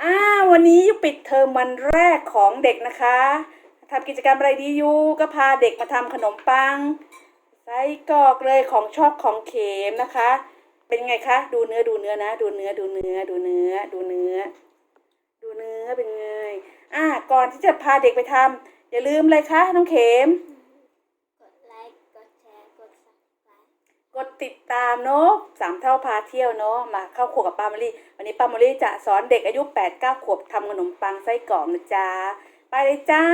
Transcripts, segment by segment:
อ่าวันนี้ยุปิดเทอมวันแรกของเด็กนะคะทำกิจกรรมอะไรดียูก็พาเด็กมาทำขนมปังไส้กรอกเลยของชอบของเข็มนะคะ เป็นไงคะ ดูเนื้อดูเนื้อนะ ดูเนื้อดูเนื้อดูเนื้อดูเนื้อ ดูเนื้อเป็นไงอ่าก่อนที่จะพาเด็กไปทำอย่าลืมเลยคะน้องเข็ม กดไลค์ กดแชร์ กด subscribe กดติดตามเนาะสามเท่าพาเที่ยวเนาะมาเข้าครัวกับป้ามะลิวันนี้ป้ามะลิจะสอนเด็กอายุ8ปดเก้าขวบทำขนมปังไส้กรอกนะจ๊ะไปเลยจ้า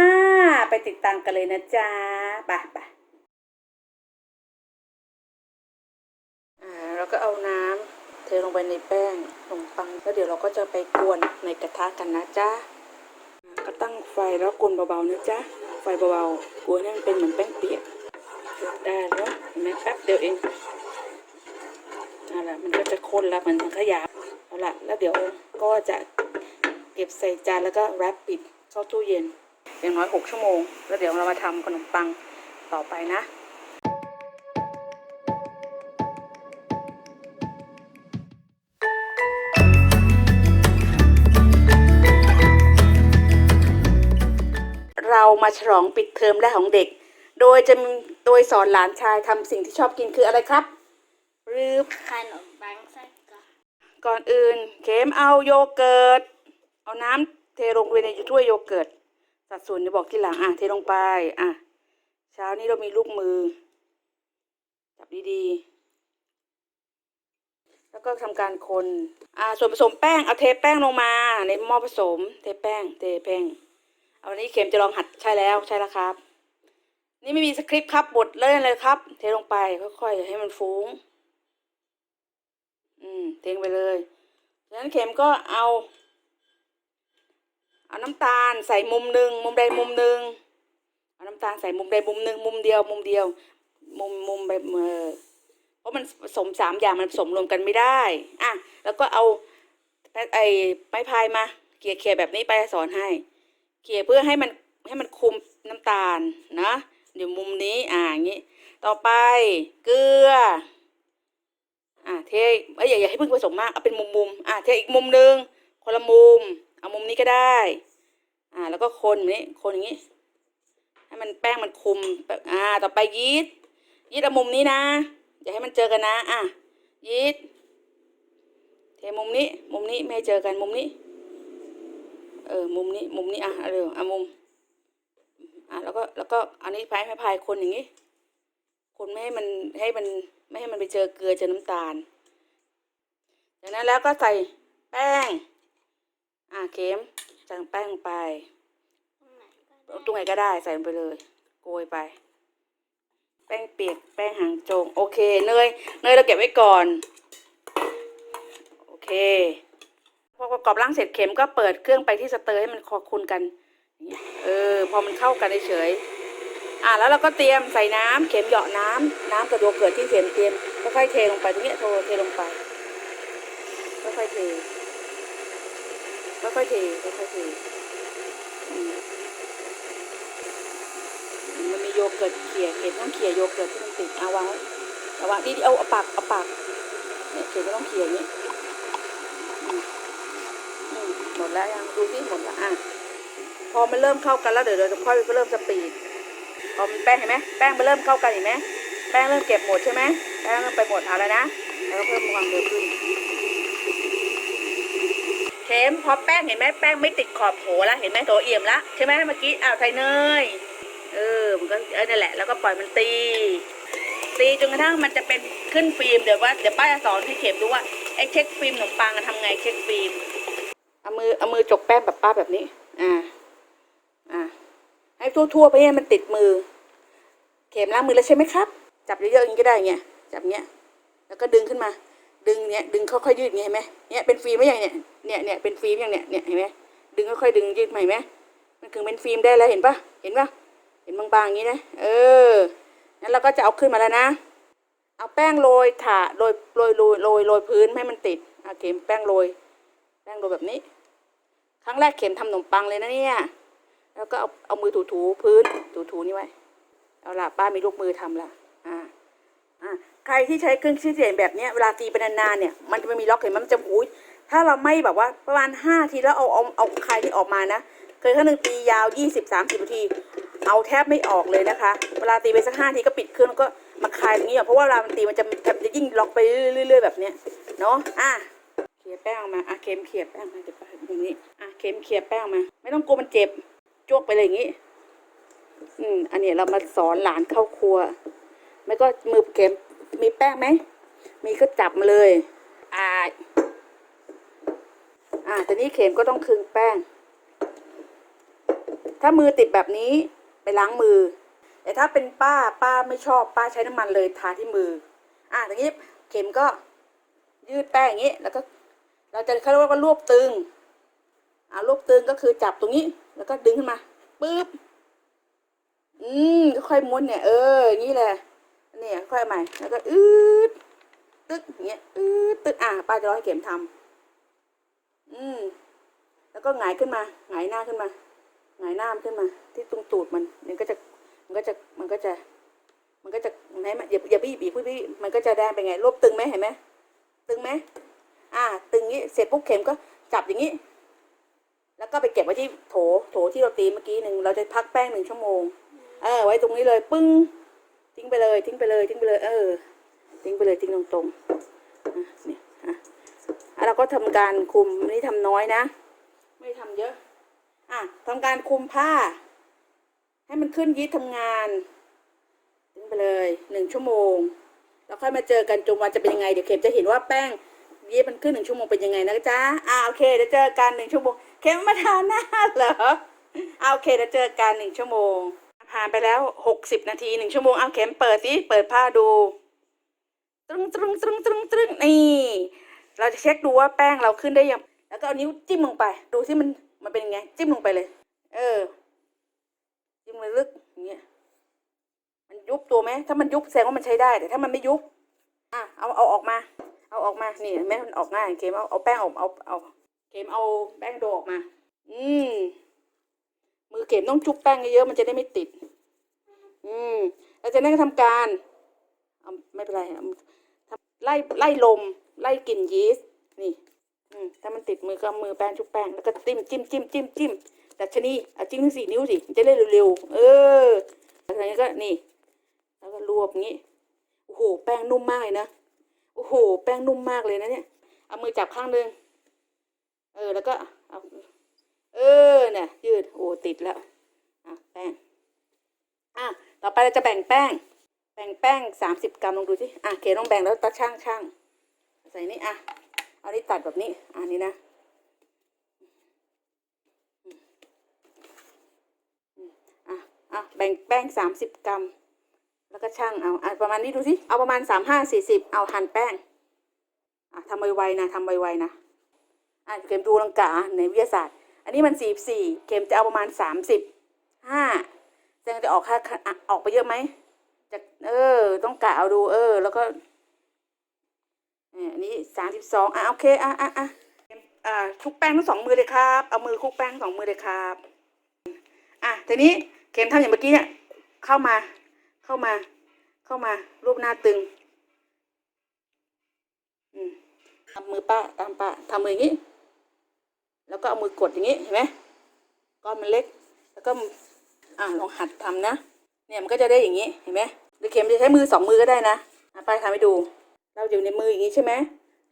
ไปติดตามกันเลยนะจ๊ะไปไปอ่าเราก็เอาน้ำเทลงไปในแป้งขนมปังแล้วเดี๋ยวเราก็จะไปกวนในกระทะกันนะจ๊ะอ่าก็ตั้งไฟแล้วกวนเบาๆนะจ๊ะไฟเบาๆกวนให้มันเป็นเหมือนแป้งเปียก ได้แล้วเห็นไหมแป๊บเดียวเองเอาละมันก็จะข้นแล้วมันขยับเอาละแล้วเดี๋ยวก็จะเก็บใส่จานแล้วก็แรปปิดเข้าตู้เย็นอย่างน้อยหกชั่วโมง แล้วเดี๋ยวเรามาทำขนมปังต่อไปนะเรามาฉลองปิดเทอมแรกของเด็ก โดยจะมีโดยสอนหลานชายทำสิ่งที่ชอบกินคืออะไรครับหรือขนมปังไส้กรอกก่อนอื่นเข็มเอาโยเกิร์ตเอาน้ำเทลงไปในถ้วยโยเกิร์ตสัดส่วนจะบอกทีหลังอะเทลงไปอะเช้านี้เรามีลูกมือจับดีๆ แล้วก็ทำการคนอ่าส่วนผสมแป้งเอาเทแป้งลงมาในหม้อผสม เทแป้ง เทแป้งเอาวันนี้เข็มจะลองหัดใช่แล้วใช่แล้วครับ นี่ไม่มีสคริปต์ครับบทเล่นเลยครับ เทลงไปค่อยๆให้มันฟุ้ง อืมเทงไปเลยจากนั้นเข็มก็เอา เอาน้ำตาลใส่มุมหนึ่งมุมใดมุมหนึ่งเอาน้ำตาลใส่มุมใดมุมหนึ่งมุมเดียว มุมเดียว มุมมุมแบบเออเพราะมันผสมสามอย่างมันผสมรวมกันไม่ได้ อะ แล้วก็เอาไอ้ไม้พายมาเกี่ยเขี่ยแบบนี้ไปสอนให้เขี่ยเพื่อให้มันให้มันคุมน้ำตาลนะ เดี๋ยวมุมนี้อ่าอย่างนี้ ต่อไปเกลือ อะเทเอ้ยอย่าอย่าให้เพิ่งผสมมากเอาเป็นมุมมุมอะเทอีกมุมหนึ่งคนละมุม เอามุมนี้ก็ได้ อ่า แล้วก็คนอย่างนี้คนอย่างนี้ให้มันแป้งมันคุมอ่า ต่อไปยีสต์ยีสต์เอามุมนี้นะ อย่าให้มันเจอกันนะ อะยีสต์เทมุมนี้ มุมนี้ไม่ให้เจอกันมุมนี้ เออ มุมนี้ มุมนี้ อะเอาเร็วเอามุม อะแล้วก็แล้วก็อันนี้พายไม้พายคนอย่างนี้ คนไม่ให้มันให้มันไม่ให้มันไปเจอเกลือเจอน้ำตาล จากนั้นแล้วก็ใส่แป้ง อ่าเค็มใส่แป้งไปตรงไหนก็ได้ตรงไหนก็ได้ใส่ลงไปเลย โกยไป แป้งเปียกแป้งหางโจง โอเคเนยเนยเราเก็บไว้ก่อน โอเคพอประกอบร่างเสร็จเข็มก็เปิดเครื่องไปที่สเตอร์ให้มันคอคุนกัน เออ พอมันเข้ากันเฉยๆอะแล้วเราก็เตรียมใส่น้ำเข็มเหยาะน้ำน้ำกับโยเกิร์ตที่เข็มเตรียมค่อยๆเทลงไปตรงเนี้ยโทเทลงไปค่อยๆเทค่อยๆเทค่อยๆเทอืมมันมีโยเกิร์ตเขี่ยเข็มต้องเขี่ยโยเกิร์ตที่มันติดเอาวางไว้เอาวางดีๆเอาปากเอาปากเนี่ยเข็มก็ต้องเขี่ยอย่างนี้อืมอืมหมดแล้วยังดูสิหมดแล้วอะ อมันเริ่มเข้ากันแล้วเดี๋ยวเราจะค่อยเริ่มสปีดพอมันแป้งเห็นไหมแป้งมันเริ่มเข้ากันเห็นไหมแป้งเริ่มเก็บหมดใช่ไหมแป้งเริ่มไปหมดเอาแล้วนะแล้วก็เพิ่มความเร็วขึ้นเข็มพอแป้งเห็นไหมแป้งไม่ติดขอบโถแล้วเห็นไหมโถเอี่ยมละใช่ไหมเมื่อกี้อ้าวใส่เนยเออมันก็เออนั่นแหละแล้วก็ปล่อยมันตี ตีจนกระทั่งมันจะเป็นขึ้นฟิล์มเดี๋ยวว่าเดี๋ยวป้าจะสอนให้เข็มดูว่าไอ้เช็คฟิล์มขนมปังอะทำไงเช็คฟิล์มเอามือเอามือจกแป้งแบบป้าแบบนี้อ่า ให้ทั่วๆไปให้มันติดมือ เข็มล้างมือแล้วใช่ไหมครับ จับเยอะๆอย่างนี้ก็ได้เงี้ยจับเงี้ยแล้วก็ดึงขึ้นมา ดึงเนี้ยดึงค่อยๆยืดเงี้ยเห็นไหมเนี่ยเป็นฟิล์มไม่อย่างเนี้ยเนี่ยเนี่ยเป็นฟิล์มอย่างเนี้ยเนี่ยเห็นไหมดึงค่อยๆดึงยืดใหม่ไหมมันคือเป็นฟิล์มได้แล้วเห็นปะเห็นปะเห็นบางๆอย่างนี้นะเอองั้นเราก็จะเอาขึ้นมาแล้วนะ เอาแป้งโรยถาโรยโรยโรยโรยโรยพื้นให้มันติดเอะเข็มแป้งโรยแป้งโรยแบบนี้ ครั้งแรกเข็มทำขนมปังเลยนะเนี่ย แล้วก็เอาเอามือถูๆพื้นถูๆนี่ไว้เอาล่ะป้ามีลูกมือทำละอ่า อะใครที่ใช้เครื่องชี้เสียงแบบเนี้ยเวลาตีไปนานๆเนี่ย มันจะไม่มีล็อกเห็นมมันจะหูถ้าเราไม่แบบว่าประมาณห้าทีแล้วเอาเอาเอาคลายที่ออกมานะเคยครั้งหนึ่งตียาวยี่สิบสามสิบนาที เอาแทบไม่ออกเลยนะคะ เวลาตีไปสักห้าทีก็ปิดเครื่องแล้วก็มาคลายตรงนี้ก่อนเพราะว่าเวลามันตีมันจะมันจะยิ่งล็อกไปเรื่อยๆแบบเนี้ยเนาะอะเขี่ยแป้งออกมาอะเค็มเขี่ยแป้งมาเดี๋ยวไปอย่างนี้อะเค็มเขี่ยแป้งมา ไม่ต้องกลัวมันเจ็บ จ้วกไปเลยอย่างนี้ อืม อันนี้เรามาสอนหลานเข้าครัว ไม่ก็มือเข็ม มีแป้งไหม มีก็จับมาเลยอ่าอ่าแต่นี้เข็มก็ต้องคึงแป้ง ถ้ามือติดแบบนี้ไปล้างมือ แต่ถ้าเป็นป้าป้าไม่ชอบป้าใช้น้ำมันเลยทาที่มือ อ่าทีนี้เข็มก็ยืดแป้งอย่างนี้ แล้วก็ เราจะเขาเรียกว่ารวบตึง อ่ารวบตึงก็คือจับตรงนี้ แล้วก็ดึงขึ้นมาปึ๊บอืมค่อยม้วนเนี่ย เอออย่างนี้แหละเนี่ย ค่อยใหม่ แล้วก็อืดตึกอย่างเงี้ยอืดตึ๊กอะป้าจะร้อยเข็มทำอืมแล้วก็หงายขึ้นมาหงายหน้าขึ้นมาหงายหน้ามันขึ้นมา ที่ตรงตูดมันมันก็จะมันก็จะมันก็จะ มันก็จะไหนมาอย่าอย่าบี้บีบพี่มันก็จะแดงไปไงรวบตึงไหมเห็นไหมตึงไหมอ่า ตึงนี้เสร็จปุ๊บเข็มก็จับอย่างนี้ แล้วก็ไปเก็บไว้ที่โถโถที่เราตีเมื่อกี้หนึ่งเราจะพักแป้งหนึ่งชั่วโมงเออไว้ตรงนี้เลย ปึ้ง ทิ้งไปเลยทิ้งไปเลย ทิ้งไปเลย เออ ทิ้งไปเลยทิ้งตรงๆอะนี่อะอะเราก็ทำการคุมไม่ได้ทำน้อยนะ ไม่ได้ทำเยอะ อะทำการคุมผ้า ให้มันขึ้นยีดทำงานทิ้งไปเลยหนึ่งชั่วโมงแล้วค่อยมาเจอกันจนวันจะเป็นยังไงเดี๋ยวเข็มจะเห็นว่าแป้ง ยีดมันขึ้นหนึ่งชั่วโมงเป็นยังไงนะจ๊ะอ่าโอเคเดี๋ยวเจอกันหนึ่งชั่วโมงเข็มมาทานหน้าเหรออ่าโอเคเดี๋ยวเจอกันหนึ่งชั่วโมงผ่านไปแล้วหกสิบนาทีหนึ่งชั่วโมงเอาเข็มเปิดสิเปิดผ้าดูตรึงตรึงตรึงตรึงตรึงนี่เราจะเช็คดูว่าแป้งเราขึ้นได้ยัง แล้วก็เอานิ้วจิ้มลงไป ดูที่มันมันเป็นยังไง จิ้มลงไปเลย เออ จิ้มเลยลึกอย่างเงี้ยมันยุบตัวไหมถ้ามันยุบแสดงว่ามันใช้ได้แต่ถ้ามันไม่ยุบอะเอาเอาออกมา เอาออกมานี่เห็นไหมมันออกง่ายเกมเอาเอาแป้งออกเอาเอาเกมเอาแป้งโดออกมา อืมมือเข็มต้องจุบแป้งเยอะๆมันจะได้ไม่ติด อืมแล้วจากนั้นก็ทำการเอาไม่เป็นไรไล่ไล่ลม ไล่กลิ่นยีสต์นี่ อืมถ้ามันติดมือก็มือแป้งชุบแป้งแล้วก็จิ้มจิ้มจิ้มจิ้มจิ้มแต่ชะนีเอาจิ้มทั้งสี่นิ้วสิจะได้เร็วๆเออแล้วนี้ก็นี่ แล้วก็รวบงี้โอ้โหแป้งนุ่มมากเลยนะ โอ้โห แป้งนุ่มมากเลยนะเนี่ย เอามือจับข้างหนึ่งเออ แล้วก็ เอา เออ เนี่ย ยืด โอ้ ติดแล้ว อะ แป้ง อะ ต่อไปเราจะแบ่งแป้ง แบ่งแป้งสามสิบกรัมลองดูสิ อะเขต้องแบ่งแล้วตัดช่างช่างใส่นี่อะ เอานี่ตัดแบบนี้อะนี่นะอะ อะ แบ่งแป้งสามสิบกรัม แล้วก็ช่างเอาอะประมาณนี้ดูสิเอาประมาณสามห้าสี่สิบเอาหั่นแป้งอะทำไวๆนะทำไวๆนะอะเกมดูลังกาในวิทยาศาสตร์ อันนี้มันสี่สี่เกมจะเอาประมาณสามสิบห้าแสดงจะออกค่าออกไปเยอะไหมจะเออ ต้องกะเอาดูเออ แล้วก็เนี่ยอันนี้สามสิบสองอะโอเคอะอะอะอ่าคุกแป้งทั้งสองมือเลยครับ เอามือคุกแป้งทั้งสองมือเลยครับ อะทีนี้เข็มทำอย่างเมื่อกี้เนี่ยเข้ามา เข้ามา เข้ามา รูปหน้าตึงอืมทำมือป้าตามป้าทำมืออย่างนี้ แล้วก็เอามือกดอย่างนี้เห็นไหมก้อนมันเล็ก แล้วก็อ่าลองหัดทำนะ เนี่ยมันก็จะได้อย่างนี้เห็นไหมหรือเข็มจะใช้มือสองมือก็ได้นะอะป้าทำให้ดู เราอยู่ในมืออย่างนี้ใช่ไหม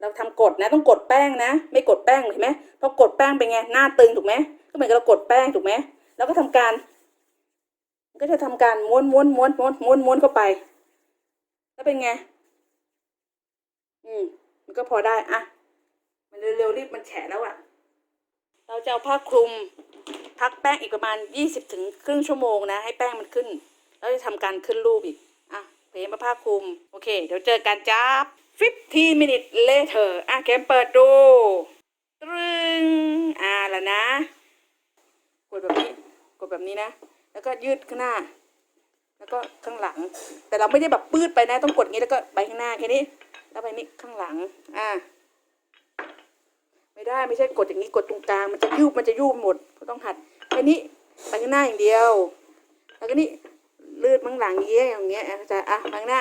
เราทำกดนะ ต้องกดแป้งนะ ไม่กดแป้งเห็นไหมพอกดแป้งเป็นไงหน้าตึงถูกไหมก็เหมือนกับเรากดแป้งถูกไหมแล้วก็ทำการ ก็จะทำการม้วนม้วนม้วนม้วนม้วนม้วนเข้าไป แล้วเป็นไง อืม มันก็พอได้อะมันเร็วๆรีบมันแฉะแล้วอะเราจะเอาผ้าคลุมพักแป้งอีกประมาณยี่สิบถึงครึ่งชั่วโมงนะ ให้แป้งมันขึ้น แล้วจะทำการขึ้นรูปอีก อะเพลมาผ้าคลุม โอเค เดี๋ยวเจอกันจ้า15 minutes later อะเกมเปิดดูตรึงอ่าแล้วนะ กดแบบนี้ กดแบบนี้นะ แล้วก็ยืดข้างหน้า แล้วก็ข้างหลัง แต่เราไม่ได้แบบปืดไปนะ ต้องกดงี้แล้วก็ไปข้างหน้าแค่นี้ แล้วไปนี่ข้างหลัง อ่า ไม่ได้ไม่ใช่กดอย่างนี้กดตรงกลางมันจะยุบมันจะยุบหมดต้องหัดแค่นี้ไปข้างหน้าอย่างเดียว แล้วก็นี่ลืดมังหลังเยี่ยอย่างเงี้ยอาจารย์อะไปข้งหน้า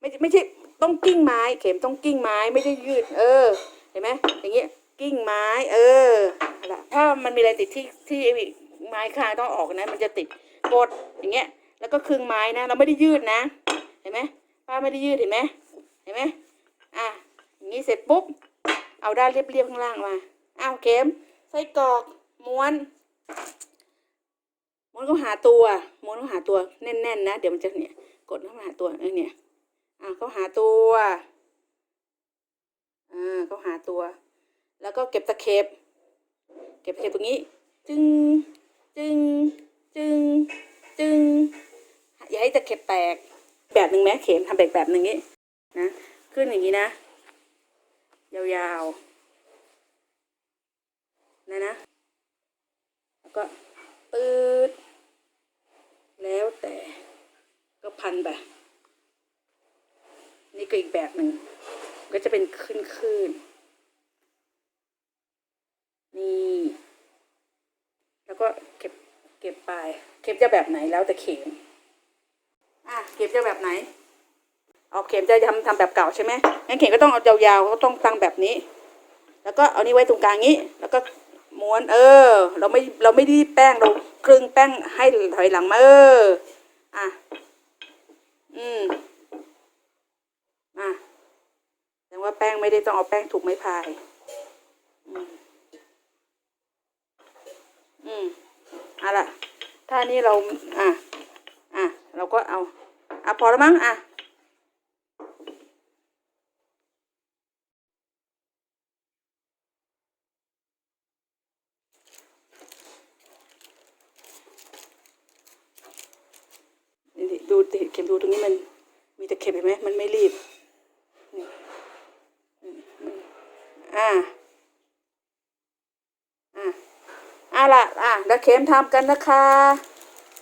ไม่ไม่ใช่ต้องกิ้งไม้ เข็มต้องกิ้งไม้ไม่ได้ยืด เออ เห็นไหมอย่างเงี้ยกิ้งไม้ เออละถ้ามันมีอะไรติดที่ที่ ไม้คางต้องออกนะ มันจะติดกดอย่างเงี้ย แล้วก็ครึ่งไม้นะ เราไม่ได้ยืดนะ เห็นไหมป้าไม่ได้ยืดเห็นไหมเห็นไหมอะอย่างนี้เสร็จปุ๊บ เอาด้านเรียบๆข้างล่างมาอ้าวเข็มไส้กรอกม้วนม้วนก็หาตัวม้วนก็หาตัวแน่นๆนะเดี๋ยวมันจะเนี่ยกดเข้ามาหาตัวเออเนี่ยอ่าเขาหาตัวอ่าเขาหาตัว แล้วก็เก็บตะเข็บ เก็บตะเข็บตรงนี้ จึง จึงจึงจึงอย่าให้ตะเข็บแตกแบบหนึ่งไหมเข็มทำแบบแบบหนึ่งนี้นะขึ้นอย่างนี้นะ ยาวๆนะนะ แล้วก็ปืดแล้วแต่ก็พันไปนี่ก็อีกแบบหนึ่งก็จะเป็นขึ้นขึ้นๆนี่ แล้วก็เก็บ เก็บไป เข็มจะแบบไหนแล้วแต่เข็มอะเข็มจะแบบไหน เอาเข็มจะทำทำแบบเก่าใช่ไหมงั้นเข็มก็ต้องเอายาวๆก็ต้องตั้งแบบนี้ แล้วก็เอานี้ไว้ตรงกลางนี้ แล้วก็ม้วน เออ เราไม่เราไม่ไดีแป้งเราครึ่งแป้งให้ถอยหลังมาเอออะอืมอะแสดงว่าแป้งไม่ได้ต้องเอาแป้งถูกไม้พายอืมอืม อะล่ะถ้านี่เราอะอะเราก็เอาอะพอแล้วมั้งอะดิดูเข็มดูตรงนี้มันมีแตะเข็บเห็นไหมมันไม่รีบนี่อืมอืมอ่า อ่าอ่าล่ะ อะ แล้วเข็มทำกันนะคะ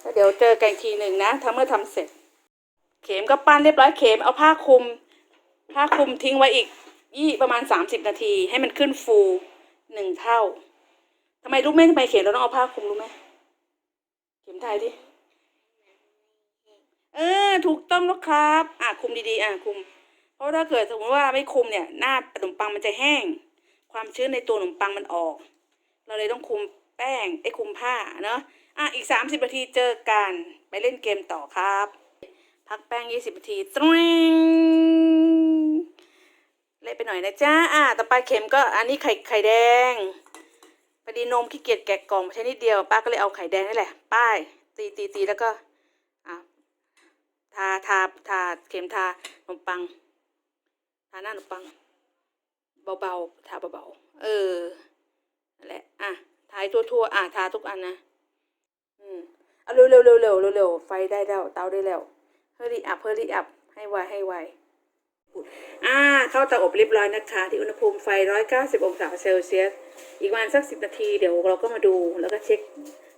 แล้วเดี๋ยวเจอกันทีหนึ่งนะทำเมื่อทำเสร็จ เข็มก็ปั้นเรียบร้อยเข็มเอาผ้าคลุม ผ้าคลุมทิ้งไว้อีกยี่ประมาณสามสิบนาที ให้มันขึ้นฟูหนึ่งเท่าทำไมรู้ไหมทำไมเข็มเราต้องเอาผ้าคลุมรู้ไหมเข็มไทยดิเออถูกต้องแล้วครับ อะคุมดีๆ อะคุม เพราะถ้าเกิดสมมติว่าไม่คุมเนี่ย หน้าขนมปังมันจะแห้ง ความชื้นในตัวขนมปังมันออก เราเลยต้องคุม แป้งไอ้คุมผ้าเนาะอะอีกสามสิบนาทีเจอกันไปเล่นเกมต่อครับ พักแป้งยี่สิบนาทีตริงเละไปหน่อยนะจ๊ะอะต่อไปเข็มก็อันนี้ไข่ไข่แดงพอดีนมขี้เกียจแกะกล่องใช้นิดเดียวป้าก็เลยเอาไข่แดงนี่แหละป้ายตีตีตีแล้วก็อะทาทาทาเข็มทาขนมปังทาหน้าขนมปังเบาๆทาเบาๆเออนั่นแหละอะ ทายทั่วๆอะทาทุกอันนะ อืมเอาเร็วๆเร็วเร็วเร็วไฟได้แล้ว เตาได้แล้วเฮอรี่อัพเฮอรี่อัพให้ไวให้ไวอ่า เข้าเตาอบเรียบร้อยนะคะ ที่อุณหภูมิไฟ 190 องศาเซลเซียส อีกประมาณสัก 10 นาทีเดี๋ยวเราก็มาดูแล้วก็เช็ค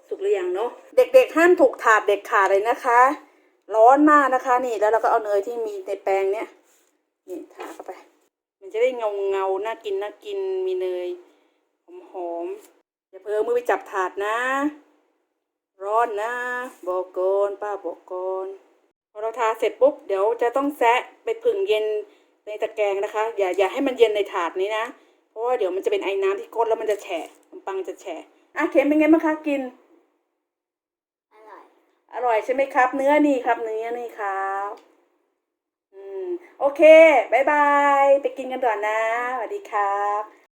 สุกหรือยังเนาะ เด็กๆห้ามถูกถาดเด็ดขาดเลยนะคะ ร้อนมากนะคะนี่ แล้วเราก็เอาเนยที่มีในแปรงเนี้ยนี่ทาเข้าไป มันจะได้เงาเงาน่ากินน่ากิน มีเนยหอมๆอ ย่าเพิ่งมือไปจับถาดนะ ร้อนนะ บอกก่อนป้าบอกก่อนพอเราทาเสร็จปุ๊บเดี๋ยวจะต้องแซะไปผึ่งเย็นในตะแกรงนะคะ อย่าอย่าให้มันเย็นในถาดนี้นะ เพราะว่าเดี๋ยวมันจะเป็นไอ้น้ำที่ก้นแล้วมันจะแฉะขนมปังจะแฉะอะเค็มเป็นไงบ้างคะกิน อร่อย อร่อยใช่ไหมครับ เนื้อนี่ครับ เนื้อนี่ครับอืมโอเคบายบาย ไปกินกันก่อนนะสวัสดีครับ